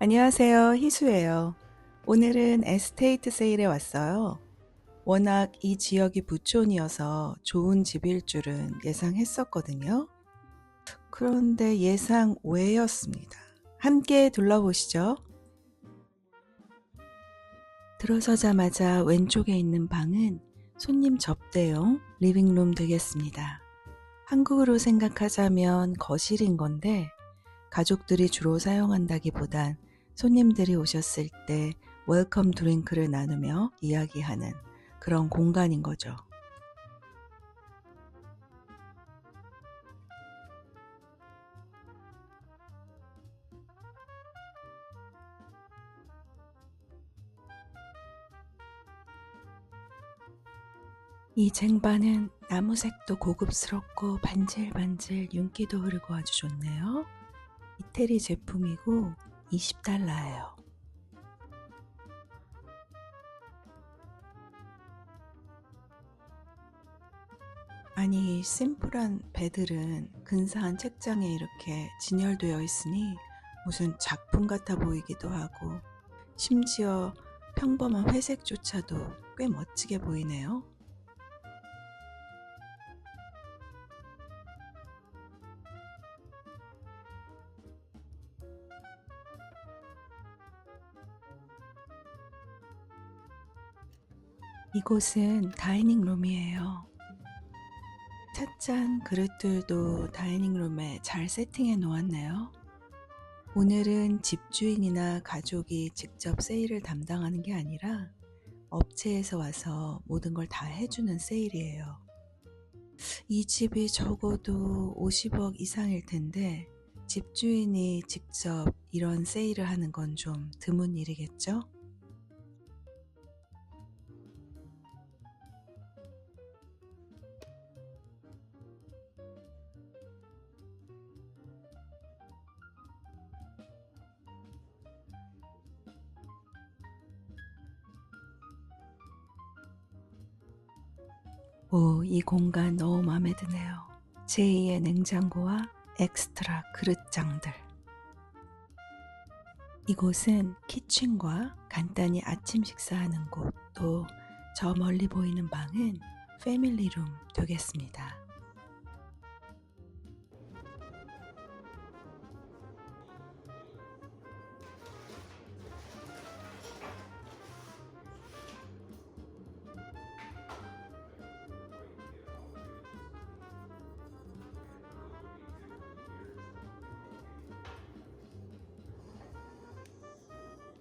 안녕하세요. 희수예요. 오늘은 에스테이트 세일에 왔어요. 워낙 이 지역이 부촌이어서 좋은 집일 줄은 예상했었거든요. 그런데 예상 외였습니다. 함께 둘러보시죠. 들어서자마자 왼쪽에 있는 방은 손님 접대용 리빙룸 되겠습니다. 한국으로 생각하자면 거실인 건데 가족들이 주로 사용한다기보단 손님들이 오셨을 때 웰컴 드링크를 나누며 이야기하는 그런 공간인 거죠. 이 쟁반은 나무색도 고급스럽고 반질반질 윤기도 흐르고 아주 좋네요. 이태리 제품이고 20달러예요. 아니, 심플한 배들은 근사한 책장에 이렇게 진열되어 있으니 무슨 작품 같아 보이기도 하고, 심지어 평범한 회색조차도 꽤 멋지게 보이네요. 이곳은 다이닝 룸이에요. 찻잔 그릇들도 다이닝 룸에 잘 세팅해 놓았네요. 오늘은 집주인이나 가족이 직접 세일을 담당하는 게 아니라 업체에서 와서 모든 걸 다 해주는 세일이에요. 이 집이 적어도 50억 이상일 텐데 집주인이 직접 이런 세일을 하는 건 좀 드문 일이겠죠? 오, 이 공간 너무 마음에 드네요. 제2의 냉장고와 엑스트라 그릇장들. 이곳은 키친과 간단히 아침 식사하는 곳, 또 저 멀리 보이는 방은 패밀리룸 되겠습니다.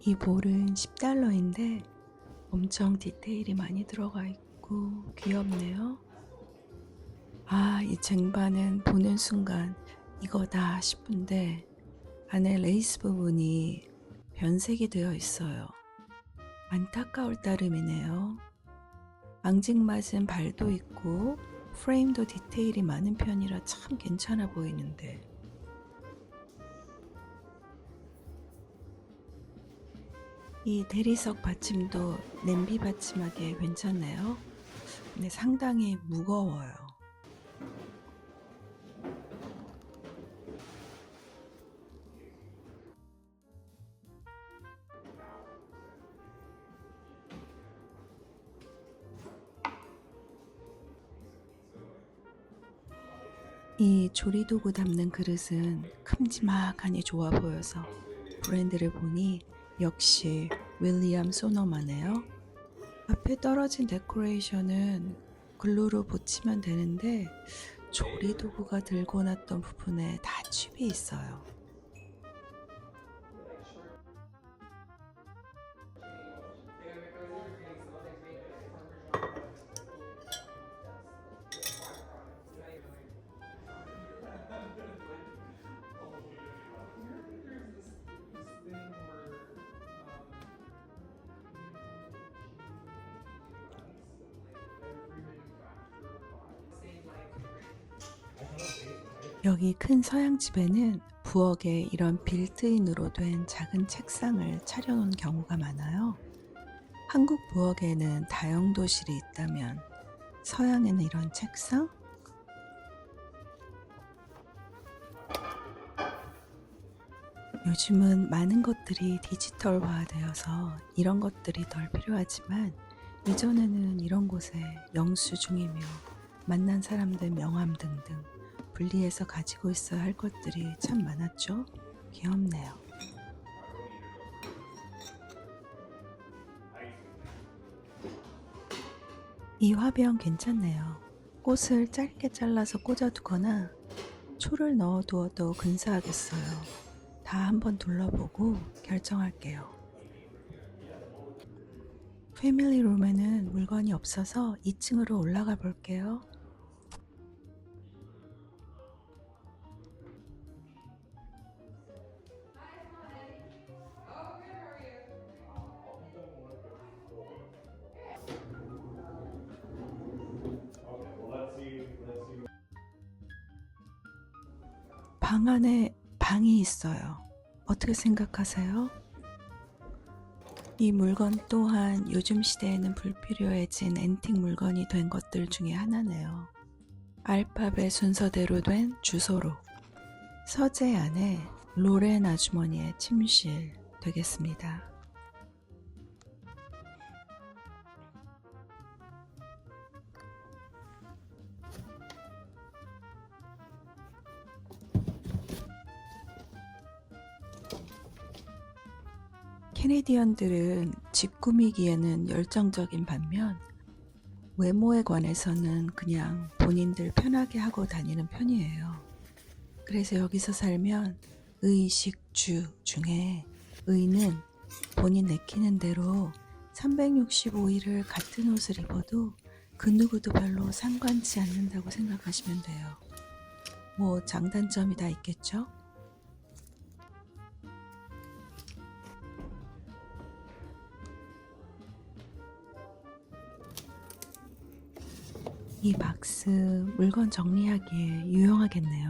이 볼은 10달러인데 엄청 디테일이 많이 들어가 있고 귀엽네요. 아, 이 쟁반은 보는 순간 이거다 싶은데 안에 레이스 부분이 변색이 되어 있어요. 안타까울 따름이네요. 앙증맞은 발도 있고 프레임도 디테일이 많은 편이라 참 괜찮아 보이는데 이 대리석 받침도 냄비 받침하기에 괜찮네요. 근데 상당히 무거워요. 이 조리도구 담는 그릇은 큼지막하니 좋아 보여서 브랜드를 보니 역시 윌리엄 소너마네요. 앞에 떨어진 데코레이션은 글루로 붙이면 되는데 조리 도구가 들고 놨던 부분에 다 칩이 있어요. 여기 큰 서양집에는 부엌에 이런 빌트인으로 된 작은 책상을 차려놓은 경우가 많아요. 한국 부엌에는 다용도실이 있다면 서양에는 이런 책상? 요즘은 많은 것들이 디지털화되어서 이런 것들이 덜 필요하지만 이전에는 이런 곳에 영수증이며 만난 사람들 명함 등등 분리해서 가지고 있어야 할 것들이 참 많았죠. 귀엽네요. 이 화병 괜찮네요. 꽃을 짧게 잘라서 꽂아두거나 초를 넣어 두어도 근사하겠어요. 다 한번 둘러보고 결정할게요. 패밀리 룸에는 물건이 없어서 2층으로 올라가 볼게요. 방 안에 방이 있어요. 어떻게 생각하세요? 이 물건 또한 요즘 시대에는 불필요해진 앤틱 물건이 된 것들 중에 하나네요. 알파벳 순서대로 된 주소록. 서재 안에 로렌 아주머니의 침실 되겠습니다. 캐네디언들은 집 꾸미기에는 열정적인 반면 외모에 관해서는 그냥 본인들 편하게 하고 다니는 편이에요. 그래서 여기서 살면 의식주 중에 의는 본인 내키는 대로 365일을 같은 옷을 입어도 그 누구도 별로 상관치 않는다고 생각하시면 돼요. 뭐 장단점이 다 있겠죠? 이 박스 물건 정리하기에 유용하겠네요.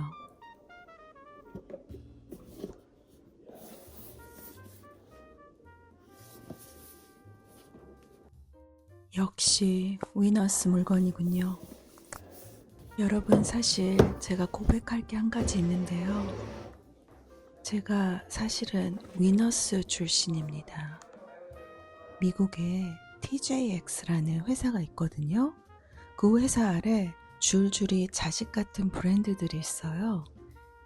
역시 위너스 물건이군요. 여러분 사실 제가 고백할 게 한 가지 있는데요. 제가 사실은 위너스 출신입니다. 미국에 TJX라는 회사가 있거든요. 그 회사 아래 줄줄이 자식 같은 브랜드들이 있어요.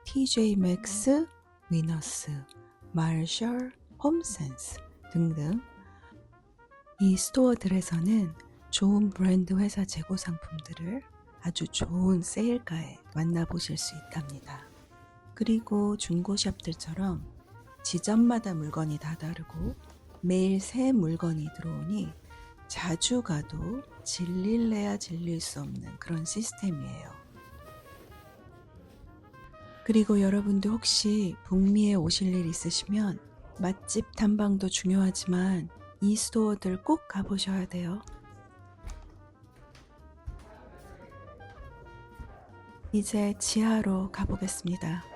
TJ 맥스, 위너스, 마셜, 홈센스 등등. 이 스토어들에서는 좋은 브랜드 회사 재고 상품들을 아주 좋은 세일가에 만나보실 수 있답니다. 그리고 중고샵들처럼 지점마다 물건이 다 다르고 매일 새 물건이 들어오니 자주 가도 질릴래야 질릴 수 없는 그런 시스템이에요. 그리고 여러분도 혹시 북미에 오실 일 있으시면 맛집 탐방도 중요하지만 이 스토어들 꼭 가보셔야 돼요. 이제 지하로 가보겠습니다.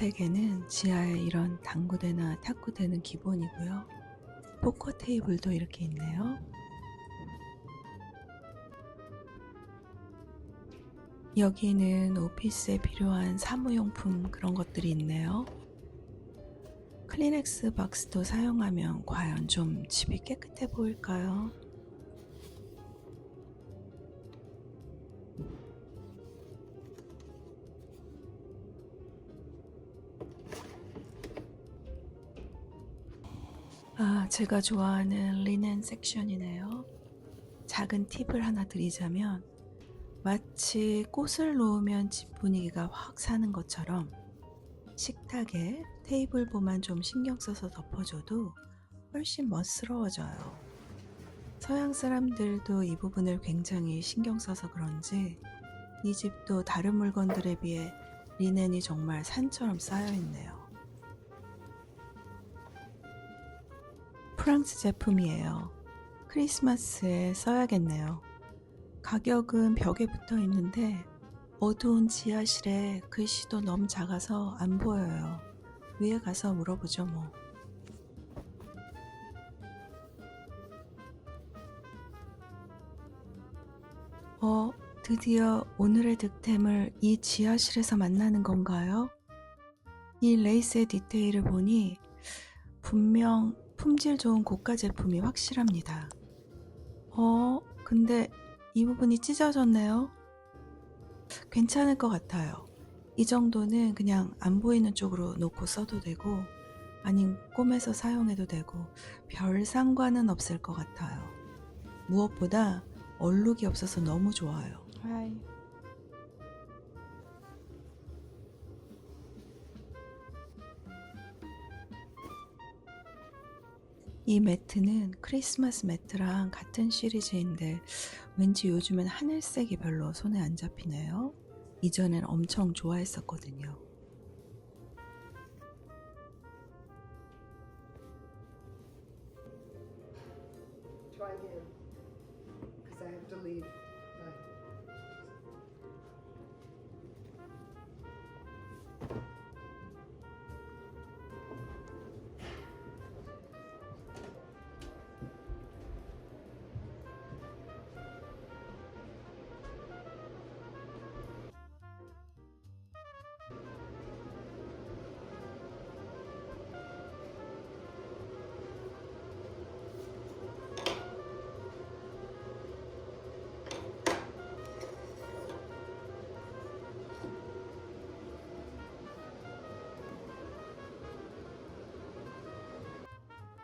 주택에는 지하에 이런 당구대나 탁구대는 기본이고요. 포커 테이블도 이렇게 있네요. 여기는 오피스에 필요한 사무용품 그런 것들이 있네요. 클리넥스 박스도 사용하면 과연 좀 집이 깨끗해 보일까요? 제가 좋아하는 리넨 섹션이네요. 작은 팁을 하나 드리자면 마치 꽃을 놓으면 집 분위기가 확 사는 것처럼 식탁에 테이블보만 좀 신경 써서 덮어줘도 훨씬 멋스러워져요. 서양 사람들도 이 부분을 굉장히 신경 써서 그런지 이 집도 다른 물건들에 비해 리넨이 정말 산처럼 쌓여 있네요. 프랑스 제품이에요. 크리스마스에 써야겠네요. 가격은 벽에 붙어 있는데 어두운 지하실에 글씨도 너무 작아서 안 보여요. 위에 가서 물어보죠, 뭐. 어, 드디어 오늘의 득템을 이 지하실에서 만나는 건가요? 이 레이스의 디테일을 보니 분명 품질 좋은 고가 제품이 확실합니다. 어, 근데 이 부분이 찢어졌네요. 괜찮을 것 같아요. 이 정도는 그냥 안 보이는 쪽으로 놓고 써도 되고, 아님 꿰매서 사용해도 되고, 별 상관은 없을 것 같아요. 무엇보다 얼룩이 없어서 너무 좋아요. 하이. 이 매트는 크리스마스 매트랑 같은 시리즈인데 왠지 요즘엔 하늘색이 별로 손에 안 잡히네요. 이전엔 엄청 좋아했었거든요.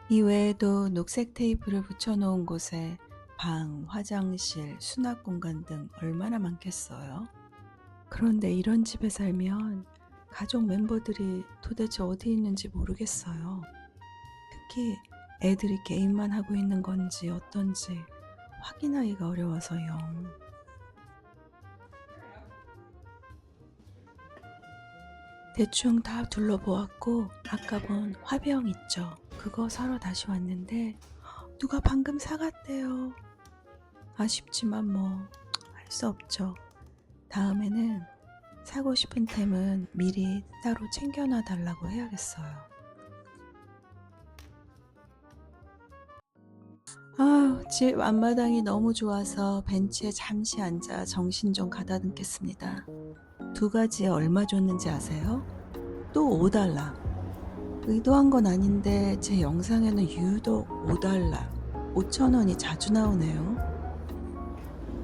이 외에도 녹색 테이프를 붙여놓은 곳에 방, 화장실, 수납 공간 등 얼마나 많겠어요. 그런데 이런 집에 살면 가족 멤버들이 도대체 어디 있는지 모르겠어요. 특히 애들이 게임만 하고 있는 건지 어떤지 확인하기가 어려워서 영. 대충 다 둘러보았고 아까 본 화병 있죠. 그거 사러 다시 왔는데 누가 방금 사갔대요. 아쉽지만 뭐 할 수 없죠. 다음에는 사고 싶은 템은 미리 따로 챙겨놔 달라고 해야겠어요. 아유, 집 앞마당이 너무 좋아서 벤치에 잠시 앉아 정신 좀 가다듬겠습니다. 두 가지에 얼마 줬는지 아세요? 또 5달러. 의도한 건 아닌데 제 영상에는 유독 5달러, 5천원이 자주 나오네요.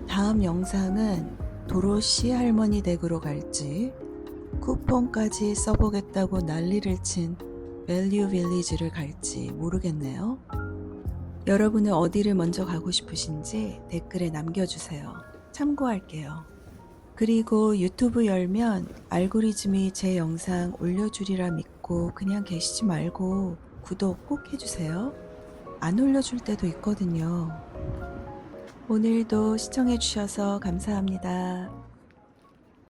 다음 영상은 도로시 할머니 댁으로 갈지 쿠폰까지 써보겠다고 난리를 친 밸류 빌리지를 갈지 모르겠네요. 여러분은 어디를 먼저 가고 싶으신지 댓글에 남겨주세요. 참고할게요. 그리고 유튜브 열면 알고리즘이 제 영상 올려주리라 믿 고 그냥 계시지 말고 구독 꼭 해주세요. 안 올려줄 때도 있거든요. 오늘도 시청해주셔서 감사합니다.